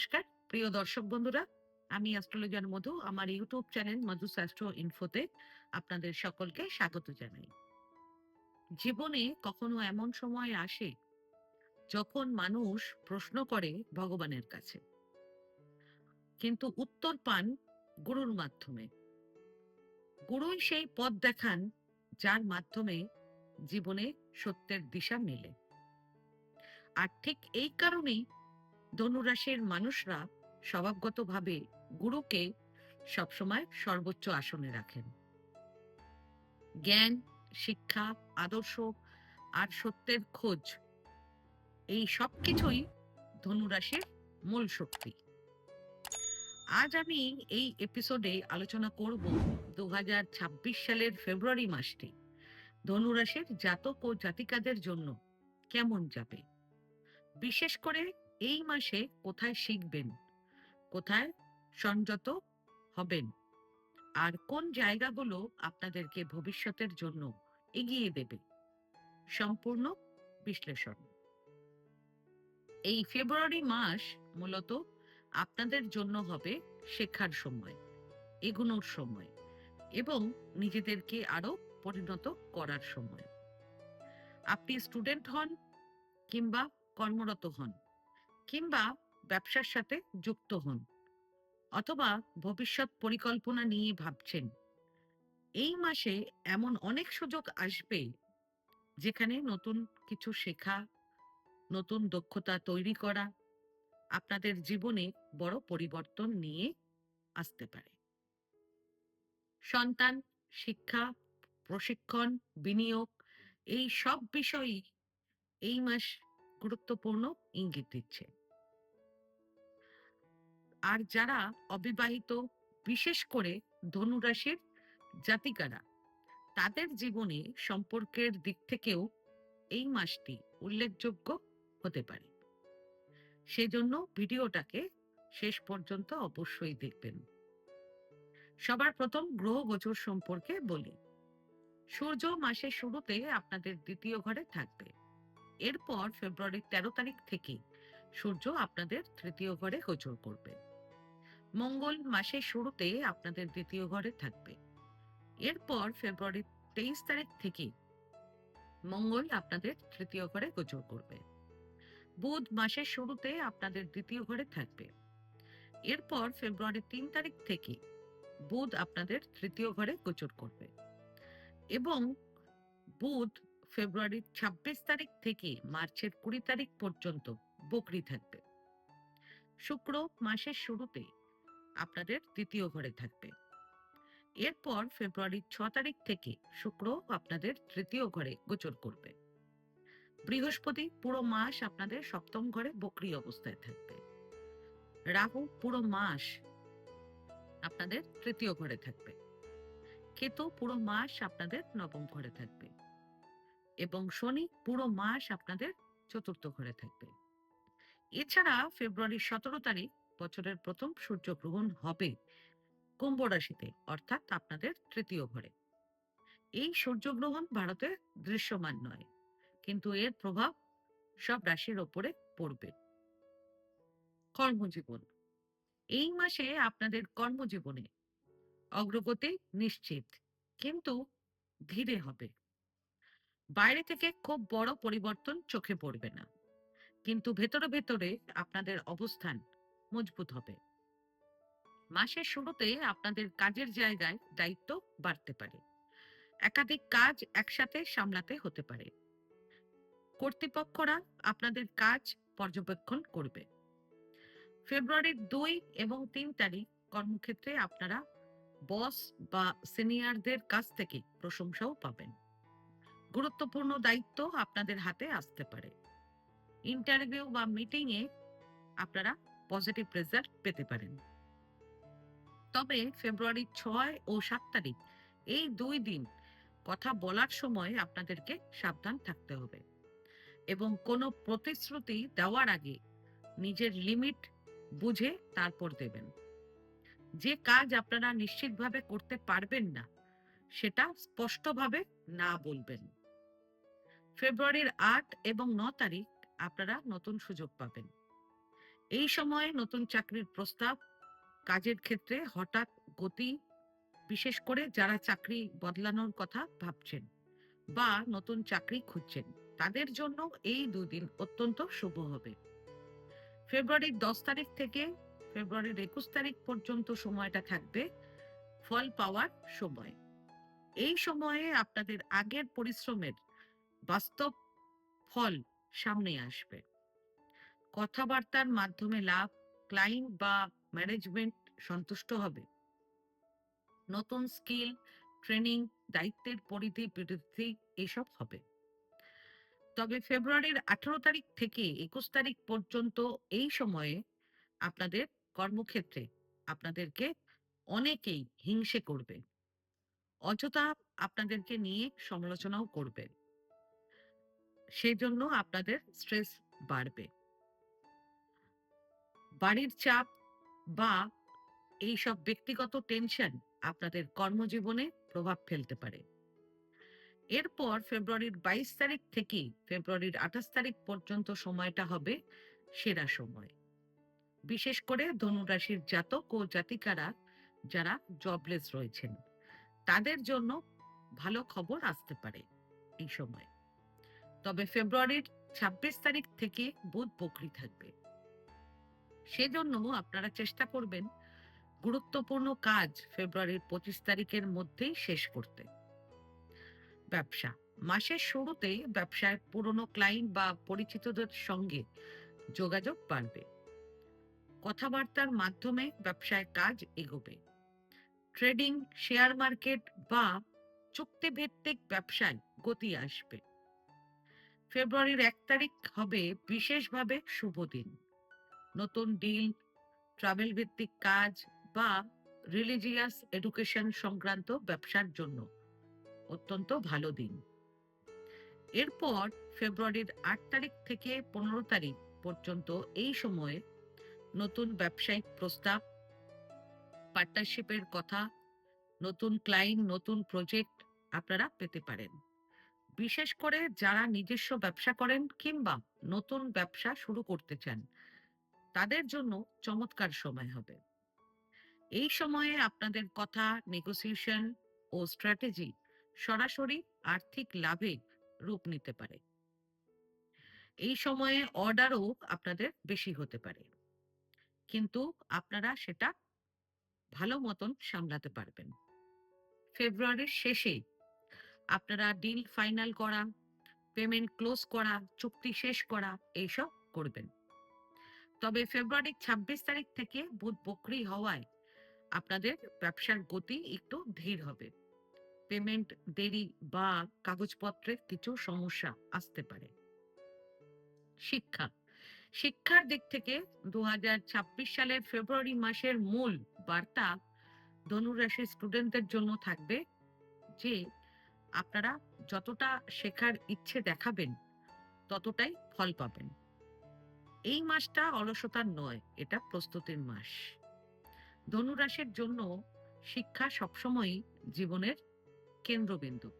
নমস্কার, প্রিয় দর্শক বন্ধুরা, আমি অ্যাস্ট্রোলজার মধু, আমার ইউটিউব চ্যানেল মধু অ্যাস্ট্রো ইনফোতে আপনাদের সকলকে স্বাগত জানাই। জীবনে কখনো এমন সময় আসে যখন মানুষ প্রশ্ন করে ভগবানের কাছে, কিন্তু উত্তর পান গুরুর মাধ্যমে। গুরুই সেই পথ দেখান যার মাধ্যমে জীবনে সত্যের দিশা মেলে। আর ঠিক এই কারণেই ধনুরাশির মানুষরা স্বভাবগতভাবে গুরুকে সবসময় সর্বোচ্চ আসনে রাখেন। জ্ঞান, শিক্ষা, আদর্শ আর সত্যের খোঁজ, এই সব কিছুই ধনুরাশির মূল শক্তি। আজ আমি এই এপিসোডে আলোচনা করব দু হাজার ছাব্বিশ সালের ফেব্রুয়ারি মাসটি। ধনুরাশির জাতক ও জাতিকাদের জন্য কেমন যাবে? বিশেষ করে এই মাসে কোথায় শিখবেন? কোথায় সংযত হবেন? আর কোন জায়গাগুলো আপনাদেরকে ভবিষ্যতের জন্য এগিয়ে দেবে? সম্পূর্ণ বিশ্লেষণ। এই ফেব্রুয়ারি মাস মূলত আপনাদের জন্য হবে শেখার সময়, এগোনোর সময় এবং নিজেদেরকে আরও পরিণত করার সময়। আপনি স্টুডেন্ট হন কিংবা কর্মরত হন। কিংবা ব্যবসার সাথে যুক্ত হন অথবা ভবিষ্যৎ পরিকল্পনা নিয়ে ভাবছেন। এই মাসে এমন অনেক সুযোগ আসবে যেখানে নতুন কিছু শেখা, নতুন দক্ষতা তৈরি করা আপনাদের জীবনে বড় পরিবর্তন নিয়ে আসতে পারে। সন্তান, শিক্ষা, প্রশিক্ষণ, বিনিয়োগ এই সব বিষয়ই এই মাস গুরুত্বপূর্ণ ইঙ্গিত দিচ্ছে। আর যারা অবিবাহিত, বিশেষ করে ধনুরাশির জাতিকারা, তাদের জীবনে সম্পর্কের দিক থেকেও এই মাসটি উল্লেখযোগ্য হতে পারে। সেজন্য ভিডিওটাকে শেষ পর্যন্ত অবশ্যই দেখবেন। সবার প্রথম গ্রহ গোচর সম্পর্কে বলি। সূর্য মাসের শুরুতে আপনাদের দ্বিতীয় ঘরে থাকবে। এরপর ফেব্রুয়ারির তেরো তারিখ থেকে সূর্য আপনাদের তৃতীয় ঘরে গোচর করবে। মঙ্গল মাসের শুরুতে আপনাদের দ্বিতীয় ঘরে থাকবে। এরপর ফেব্রুয়ারির তেইশ তারিখ থেকে মঙ্গল আপনাদের তৃতীয় ঘরে গোচর করবে। বুধ মাসের শুরুতে আপনাদের দ্বিতীয় ঘরে থাকবে। এরপর ফেব্রুয়ারির তিন তারিখ থেকে বুধ আপনাদের তৃতীয় ঘরে গোচর করবে। এবং বুধ ফেব্রুয়ারির ছাব্বিশ তারিখ থেকে মার্চের কুড়ি তারিখ পর্যন্ত বকরি থাকবে। শুক্র মাসের শুরুতে আপনাদের দ্বিতীয় ঘরে থাকবে। এরপর ফেব্রুয়ারির ছ তারিখ থেকে শুক্র আপনাদের তৃতীয় ঘরে গোচর করবে। বৃহস্পতি পুরো মাস আপনাদের সপ্তম ঘরে বকরি অবস্থায় থাকবে। রাহু পুরো মাস আপনাদের তৃতীয় ঘরে থাকবে। কেতু পুরো মাস আপনাদের নবম ঘরে থাকবে। এবং শনি পুরো মাস আপনাদের চতুর্থ ঘরে থাকবে। এছাড়া ফেব্রুয়ারির সতেরো তারিখ বছরের প্রথম সূর্যগ্রহণ হবে কুম্ভ রাশিতে, অর্থাৎ আপনাদের তৃতীয় ঘরে। এই সূর্যগ্রহণ ভারতে দৃশ্যমান নয়, কিন্তু এর প্রভাব সব রাশির ওপরে পড়বে। কর্মজীবন, এই মাসে আপনাদের কর্মজীবনে অগ্রগতি নিশ্চিত, কিন্তু ধীরে হবে। বাইরে থেকে খুব বড় পরিবর্তন চোখে পড়বে না, কিন্তু ভেতরে ভেতরে আপনাদের অবস্থান মজবুত হবে। মাসের শুরুতে আপনাদের কাজের জায়গায় দায়িত্ব বাড়তে পারে। একাধিক কাজ একসাথে সামলাতে হতে পারে। কর্তৃপক্ষরা আপনাদের কাজ পর্যবেক্ষণ করবে। ফেব্রুয়ারির দুই এবং তিন তারিখ কর্মক্ষেত্রে আপনারা বস বা সিনিয়রদের কাছ থেকে প্রশংসাও পাবেন। গুরুত্বপূর্ণ দায়িত্ব আপনাদের হাতে আসতে পারে। ইন্টারভিউ বা মিটিং এ আপনারা পজিটিভ রেজাল্ট পেতে পারেন। তবে ফেব্রুয়ারি ছয় ও সাত তারিখ, এই দুই দিন কথা বলার সময় আপনাদেরকে সাবধান থাকতে হবে এবং কোনো প্রতিশ্রুতি দেওয়ার আগে নিজের লিমিট বুঝে তারপর দেবেন। যে কাজ আপনারা নিশ্চিতভাবে করতে পারবেন না, সেটা স্পষ্টভাবে না বলবেন। ফেব্রুয়ারির আট এবং ন তারিখ আপনারা নতুন সুযোগ পাবেন। এই সময়ে নতুন চাকরির প্রস্তাব, কাজের ক্ষেত্রে হঠাৎ গতি, বিশেষ করে যারা চাকরি বদলানোর কথা ভাবছেন বা নতুন চাকরি খুঁজছেন, তাদের জন্য এই দুদিন অত্যন্ত শুভ হবে। ফেব্রুয়ারির দশ তারিখ থেকে ফেব্রুয়ারির একুশ তারিখ পর্যন্ত সময়টা থাকবে ফল পাওয়ার সময়। এই সময়ে আপনাদের আগের পরিশ্রমের বাস্তব ফল সামনে আসবে। কথাবার্তার মাধ্যমে লাভ, ক্লায়েন্ট বা ম্যানেজমেন্ট সন্তুষ্ট হবে। নতুন স্কিল, ট্রেনিং, দায়িত্বের পরিধি বৃদ্ধি এসব হবে। তবে ফেব্রুয়ারির আঠারো তারিখ থেকে একুশ তারিখ পর্যন্ত এই সময়ে আপনাদের কর্মক্ষেত্রে আপনাদেরকে অনেকেই হিংসে করবে। অযথা আপনাদেরকে নিয়ে সমালোচনাও করবে। সেই জন্য আপনাদের স্ট্রেস বাড়বে। বাড়ির চাপ বা এই সব ব্যক্তিগত টেনশন আপনাদের কর্মজীবনে প্রভাব ফেলতে পারে। এরপর ফেব্রুয়ারির বাইশ তারিখ থেকে ফেব্রুয়ারির আঠাশ তারিখ পর্যন্ত সময়টা হবে সেরা সময়। বিশেষ করে ধনুরাশির জাতক ও জাতিকারা যারা জবলেস রয়েছেন, তাদের জন্য ভালো খবর আসতে পারে এই সময়। তবে ফেব্রুয়ারির ছাব্বিশ তারিখ থেকে বুধ বকরি থাকবে। সেজন্য আপনারা চেষ্টা করবেন গুরুত্বপূর্ণ কাজ ফেব্রুয়ারির পঁচিশ তারিখের মধ্যেই শেষ করতে। ব্যবসা। মাসের শুরুতে ব্যবসায় পুরনো ক্লায়েন্ট বা পরিচিতদের সঙ্গে যোগাযোগ বাড়বে। কথাবার্তার মাধ্যমে ব্যবসায় কাজ এগোবে। ট্রেডিং, শেয়ার মার্কেট বা চুক্তিভিত্তিক ব্যবসায় গতি আসবে। ফেব্রুয়ারির এক তারিখ হবে বিশেষভাবে শুভ দিন। নতুন ডিল ট্রাভেল ভিত্তিক কাজ বা রিলিজিয়াস এডুকেশন সংক্রান্ত ব্যবসার জন্য। অত্যন্ত ভালো দিন। এরপর ফেব্রুয়ারির আট তারিখ থেকে পনেরো তারিখ পর্যন্ত এই সময়ে নতুন ব্যবসায়িক প্রস্তাব পার্টনারশিপের কথা, নতুন ক্লায়েন্ট নতুন প্রজেক্ট আপনারা পেতে পারেন। বিশেষ করে যারা নিজস্ব ব্যবসা করেন কিংবা নতুন ব্যবসা শুরু করতে চান তাদের জন্য চমৎকার সময় হবে। এই সময়ে আপনাদের কথা নেগোসিয়েশন ও স্ট্র্যাটেজি সরাসরি আর্থিক লাভে রূপ নিতে পারে। এই সময়ে অর্ডারও আপনাদের বেশি হতে পারে। কিন্তু আপনারা সেটা ভালো মতন সামলাতে পারবেন। ফেব্রুয়ারির শেষে আপনারা ডিল ফাইনাল করা পেমেন্ট ক্লোজ করা, চুক্তি শেষ করা, এইসব করবেন। তবে ফেব্রুয়ারির ছাব্বিশ তারিখ থেকে বুধ বকরি হওয়ায় আপনাদের ব্যবসার গতি একটু ধীর হবে। পেমেন্ট দেরি বা কাগজপত্রের কিছু সমস্যা আসতে পারে। শিক্ষা। শিক্ষার দিক থেকে দু হাজার ছাব্বিশ সালের ফেব্রুয়ারি মাসের মূল বার্তা ধনুরাশির স্টুডেন্টদের জন্য থাকবে যে, আপনারা যতটা শেখার ইচ্ছে দেখাবেন, ততটাই ফল পাবেন। এই মাসটা অলসতার নয়, এটা প্রস্তুতির মাস। ধনুরাশির জন্য শিক্ষা সবসময়ই জীবনের কেন্দ্রবিন্দু।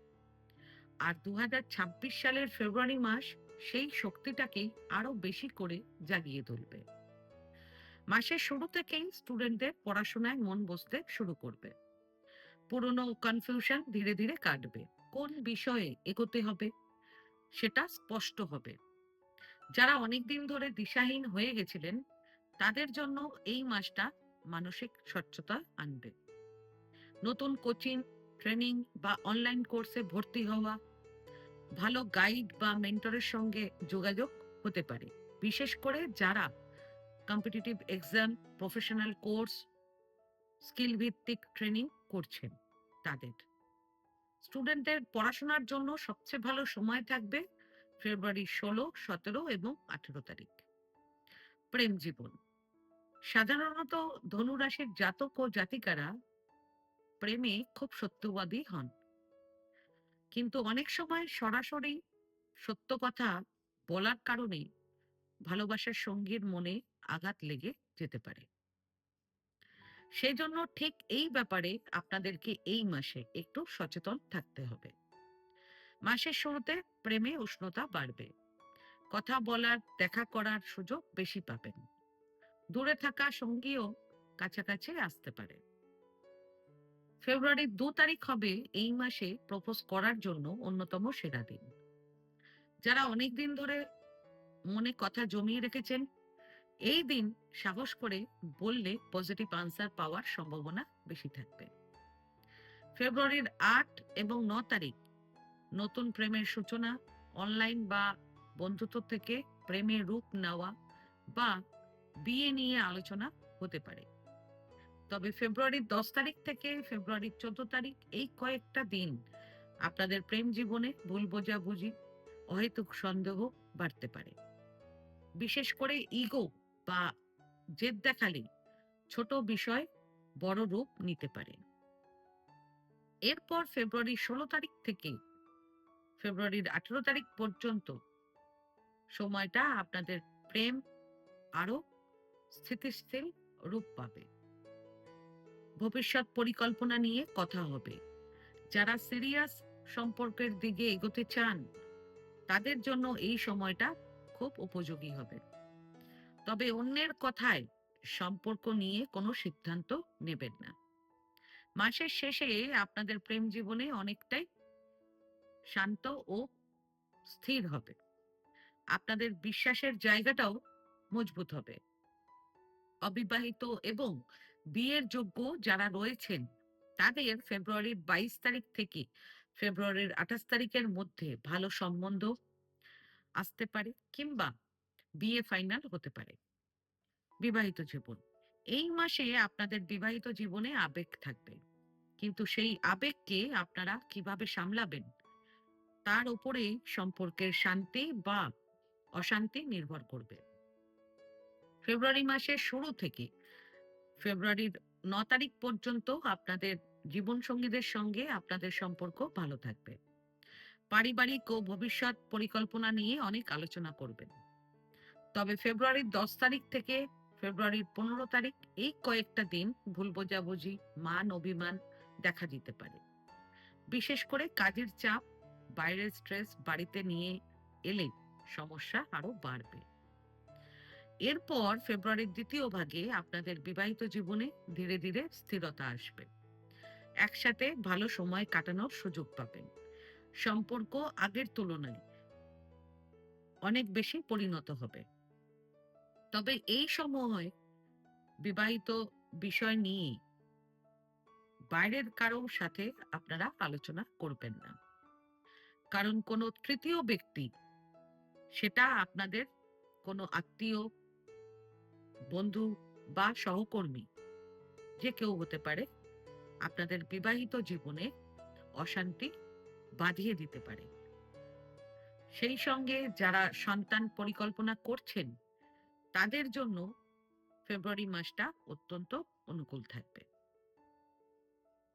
আর দু সালের ফেব্রুয়ারি মাস সেই শক্তিটাকেই আরও বেশি করে জাগিয়ে তুলবে। মাসের শুরু থেকেই স্টুডেন্টদের পড়াশোনায় মন বসতে শুরু করবে। পুরনো কনফিউশন ধীরে ধীরে কাটবে। কোন বিষয়ে এগোতে হবে সেটা স্পষ্ট হবে। যারা অনেকদিন ধরে দিশাহীন হয়ে গেছিলেন, তাদের জন্য এই মাসটা মানসিক স্বচ্ছতা আনবে। নতুন কোচিং, ট্রেনিং বা অনলাইন কোর্সে ভর্তি হওয়া, ভালো গাইড বা মেন্টরের সঙ্গে যোগাযোগ হতে পারে। বিশেষ করে যারা competitive exam, professional course skill ভিত্তিক ট্রেনিং করছেন, তাদের। স্টুডেন্টদের পড়াশোনার জন্য সবচেয়ে ভালো সময় থাকবে ফেব্রুয়ারি ষোলো, সতেরো এবং আঠেরো তারিখ। প্রেম জীবন। সাধারণত ধনুরাশির জাতক ও জাতিকারা প্রেমে খুব সত্যবাদী হন। কিন্তু অনেক সময় সরাসরি সত্য কথা বলার কারণে ভালোবাসার সঙ্গীর মনে আঘাত লেগে যেতে পারে। সেই জন্য ঠিক এই ব্যাপারে আপনাদেরকে এই মাসে একটু সচেতন থাকতে হবে। মাসের শুরুতে প্রেমে উষ্ণতা বাড়বে। কথা বলার, দেখা করার সুযোগ বেশি পাবেন। দূরে থাকা সঙ্গীও কাছাকাছি আসতে পারে। ফেব্রুয়ারির দু তারিখ হবে এই মাসে প্রপোজ করার জন্য অন্যতম সেরা দিন। যারা অনেক দিন ধরে মনে কথা জমিয়ে রেখেছেন, এই দিন সাহস করে বললে পজিটিভ আনসার পাওয়ার সম্ভাবনা বেশি থাকবে। ফেব্রুয়ারির আট এবং ন তারিখ নতুন প্রেমের সূচনা অনলাইন বা বন্ধুত্ব থেকে প্রেমের রূপ নেওয়া বা বিয়ে নিয়ে আলোচনা হতে পারে। তবে ফেব্রুয়ারির দশ তারিখ থেকে ফেব্রুয়ারির চোদ্দ তারিখ এই কয়েকটা দিন আপনাদের প্রেম জীবনে ভুল বোঝাবুঝি, অহেতুক সন্দেহ বাড়তে পারে। বিশেষ করে ইগো বা জেদ দেখালে ছোট বিষয় বড় রূপ নিতে পারে। এরপর ফেব্রুয়ারি ষোলো তারিখ থেকে ফেব্রুয়ারির আঠেরো তারিখ পর্যন্ত সময়টা আপনাদের প্রেম আরও স্থিতিশীল রূপ পাবে। ভবিষ্যৎ পরিকল্পনা নিয়ে কথা হবে। যারা সিরিয়াস সম্পর্কের দিকে এগোতে চান, তাদের জন্য এই সময়টা খুব উপযোগী হবে। তবে অন্যের কথায় সম্পর্ক নিয়ে কোনো সিদ্ধান্ত নেবেন না। মাসের শেষে আপনাদের প্রেম জীবনে অনেকটাই শান্ত ও স্থির হবে। আপনাদের বিশ্বাসের জায়গাটাও মজবুত হবে। অবিবাহিত এবং বিয়ের যোগ্য যারা রয়েছেন, তাদের ফেব্রুয়ারির বাইশ তারিখ থেকে ফেব্রুয়ারির আঠাশ তারিখের মধ্যে ভালো সম্বন্ধ আসতে পারে কিংবা বিয়ে ফাইনাল হতে পারে। বিবাহিত জীবন। এই মাসে আপনাদের বিবাহিত জীবনে আবেগ থাকবে। কিন্তু সেই আবেগকে আপনারা কীভাবে সামলাবেন তার উপরে সম্পর্কের শান্তি বা অশান্তি নির্ভর করবে। ফেব্রুয়ারি মাসের শুরু থেকে ফেব্রুয়ারির ন তারিখ পর্যন্ত আপনাদের জীবন সঙ্গীদের সঙ্গে আপনাদের সম্পর্ক ভালো থাকবে। পারিবারিক ও ভবিষ্যৎ পরিকল্পনা নিয়ে অনেক আলোচনা করবেন। তবে ফেব্রুয়ারির দশ তারিখ থেকে ফেব্রুয়ারির পনেরো তারিখ এই কয়েকটা দিন ভুল বোঝাবুঝি, মান, অভিমান দেখা দিতে পারে। বিশেষ করে কাজের চাপ বাইরের স্ট্রেস বাড়িতে নিয়ে এলে সমস্যা আরও বাড়বে। এরপর ফেব্রুয়ারির দ্বিতীয় ভাগে আপনাদের বিবাহিত জীবনে ধীরে ধীরে স্থিরতা আসবে। একসাথে ভালো সময় কাটানোর সুযোগ পাবেন। সম্পর্ক আগের তুলনায় অনেক বেশি পরিণত হবে। তবে এই সময় বিবাহিত বিষয় নিয়ে বাইরের কারোর সাথে আপনারা আলোচনা করবেন না। কারণ কোনো তৃতীয় ব্যক্তি, সেটা আপনাদের কোনো আত্মীয়, বন্ধু বা সহকর্মী, যে কেউ হতে পারে, আপনাদের বিবাহিত জীবনে অশান্তি বাঁধিয়ে দিতে পারে। সেই সঙ্গে যারা সন্তান পরিকল্পনা করছেন, তাদের জন্য ফেব্রুয়ারি মাসটা অত্যন্ত অনুকূল থাকবে।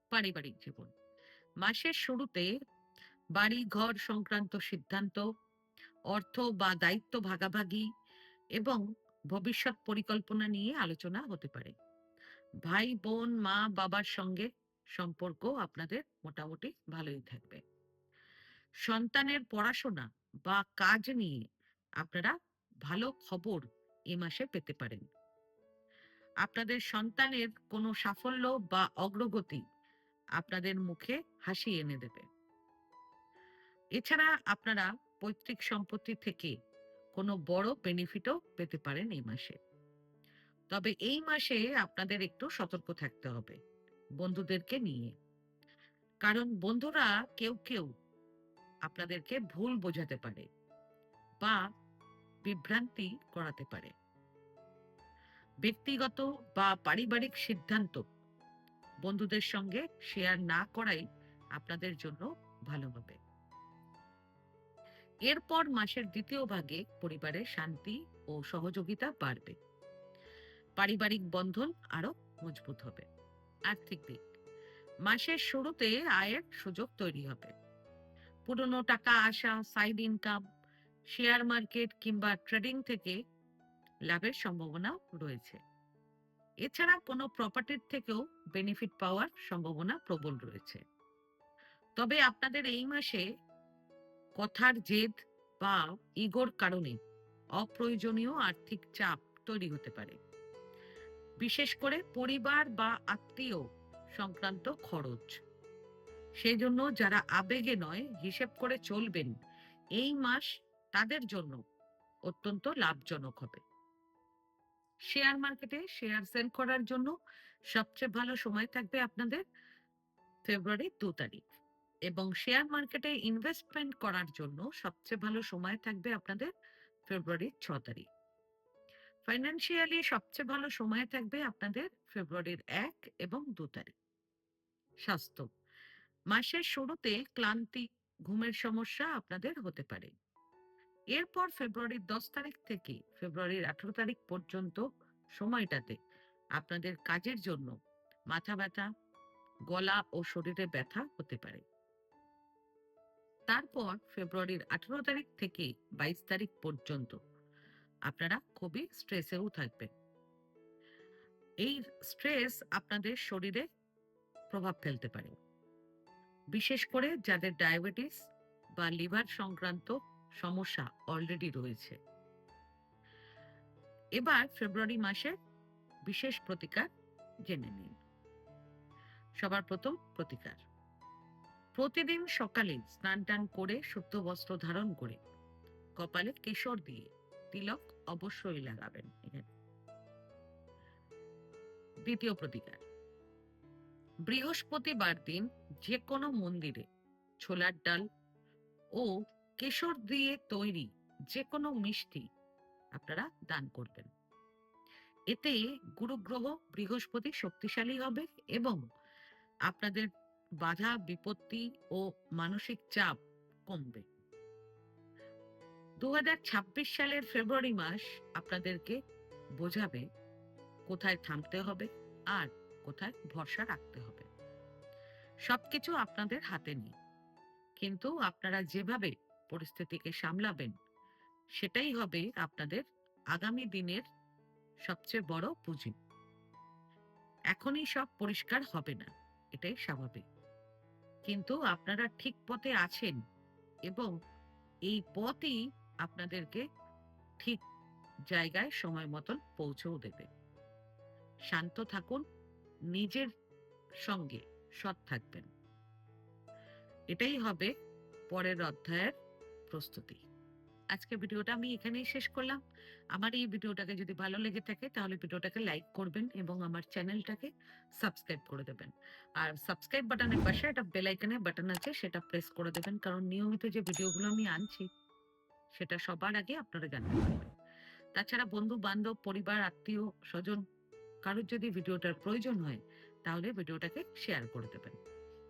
পারিবারিক জীবন। মাসের শুরুতে বাড়ি ঘর সংক্রান্ত সিদ্ধান্ত, অর্থ বা দায়িত্ব ভাগাভাগি এবং ভবিষ্যৎ পরিকল্পনা নিয়ে আলোচনা হতে পারে। ভাই, বোন, মা, বাবার সঙ্গে সম্পর্ক আপনাদের মোটামুটি ভালোই থাকবে। সন্তানের পড়াশোনা বা কাজ নিয়ে আপনারা ভালো খবর এ মাসে পেতে পারেন। আপনাদের সন্তানের কোনো সাফল্য বা অগ্রগতি আপনাদের মুখে হাসি এনে দেবে। এছাড়া আপনারা পৈতৃক সম্পত্তি থেকে কোনো বড় বেনিফিটও পেতে পারেন এই মাসে। তবে এই মাসে আপনাদের একটু সতর্ক থাকতে হবে বন্ধুদেরকে নিয়ে। কারণ বন্ধুরা কেউ কেউ আপনাদেরকে ভুল বোঝাতে পারে বা বিভ্রান্তি করাতে পারে। ব্যক্তিগত বা পারিবারিক সিদ্ধান্ত বন্ধুদের সঙ্গে শেয়ার না করাই আপনাদের জন্য ভালো হবে। এরপর মাসের দ্বিতীয় ভাগে পরিবারের শান্তি ও সহযোগিতা বাড়বে। পারিবারিক বন্ধন আরও মজবুত হবে। আর্থিক দিক, মাসের শুরুতে আয়ের সুযোগ তৈরি হবে। পুরনো টাকা আসা সাইড ইনকাম শেয়ার মার্কেট কিংবা ট্রেডিং থেকে লাভের সম্ভাবনাও রয়েছে। এছাড়া কোনো প্রপার্টির থেকেও বেনিফিট পাওয়ার সম্ভাবনা প্রবল রয়েছে। তবে আপনাদের এই মাসে কথার জেদ বা ইগোর কারণে অপ্রয়োজনীয় আর্থিক চাপ তৈরি হতে পারে। বিশেষ করে পরিবার বা আত্মীয় সংক্রান্ত খরচ। সেই জন্য যারা আবেগে নয়, হিসেব করে চলবেন, এই মাস তাদের জন্য অত্যন্ত লাভজনক হবে। শেয়ার মার্কেটে শেয়ার সেল করার জন্য সবচেয়ে ভালো সময় থাকবে আপনাদের ফেব্রুয়ারি দু তারিখ। এবং শেয়ার মার্কেটে ইনভেস্টমেন্ট করার জন্য সবচেয়ে ভালো সময় থাকবে আপনাদের ফেব্রুয়ারি ছ তারিখ। ফাইন্যান্সিয়ালি সবচেয়ে ভালো সময় থাকবে আপনাদের ফেব্রুয়ারির এক এবং দু তারিখ। স্বাস্থ্য। মাসের শুরুতে ক্লান্তি, ঘুমের সমস্যা আপনাদের হতে পারে। এরপর ফেব্রুয়ারির দশ তারিখ থেকে ফেব্রুয়ারির আঠারো তারিখ পর্যন্ত সময়টাতে আপনাদের কাজের জন্য মাথা ব্যথা, গলা ও শরীরে ব্যথা হতে পারে। তারপর ফেব্রুয়ারির আঠারো তারিখ থেকে বাইশ তারিখ পর্যন্ত আপনারা খুবই স্ট্রেসেও থাকবেন। এই স্ট্রেস আপনাদের শরীরে প্রভাব ফেলতে পারে। বিশেষ করে যাদের ডায়াবেটিস বা লিভার সংক্রান্ত সমস্যা অলরেডি রয়েছে। এবার ফেব্রুয়ারি মাসে বিশেষ প্রতিকার জেনে নিন। সবার প্রথম প্রতিকার। প্রতিদিন সকালে স্নান টান করে শুদ্ধ বস্ত্র ধারণ করে কপালে কেশর দিয়ে তিলক অবশ্যই লাগাবেন দ্বিতীয় প্রতিকার। বৃহস্পতিবার দিন যে কোনো মন্দিরে ছোলার ডাল ও কেশর দিয়ে তৈরি যে কোনো মিষ্টি আপনারা দান করবেন। এতে গুরুগ্রহ বৃহস্পতি শক্তিশালী হবে এবং আপনাদের বাধা, বিপত্তি ও মানসিক চাপ কমবে। দু হাজার ছাব্বিশ সালের ফেব্রুয়ারি মাস আপনাদেরকে বোঝাবে কোথায় থামতে হবে আর কোথায় ভরসা রাখতে হবে। সবকিছু আপনাদের হাতে নেই কিন্তু আপনারা যেভাবে পরিস্থিতিকে সামলাবেন, সেটাই হবে আপনাদের আগামী দিনের সবচেয়ে বড় পুঁজি। এখনই সব পরিষ্কার হবে না, এটাই স্বাভাবিক। কিন্তু আপনারা ঠিক পথে আছেন এবং এই পথই আপনাদেরকে ঠিক জায়গায় সময় মতন পৌঁছেও দেবে। শান্ত থাকুন, নিজের সঙ্গে সৎ থাকবেন। এটাই হবে পরের অধ্যায়ের প্রস্তুতি। আজকে ভিডিওটা আমি এখানেই শেষ করলাম। আমার এই ভিডিওটাকে যদি ভালো লেগে থাকে, তাহলে ভিডিওটাকে লাইক করবেন এবং আমার চ্যানেলটাকে সাবস্ক্রাইব করে দেবেন। আর সাবস্ক্রাইব বাটনের পাশে একটা বেল আইকনের বাটন আছে, সেটা প্রেস করে দেবেন। কারণ নিয়মিত যে ভিডিওগুলো আমি আনছি, সেটা সবার আগে আপনারা জানতে পারবেন। তাছাড়া বন্ধু বান্ধব পরিবার, আত্মীয়, স্বজন, কারোর যদি ভিডিওটার প্রয়োজন হয়, তাহলে ভিডিওটাকে শেয়ার করে দেবেন।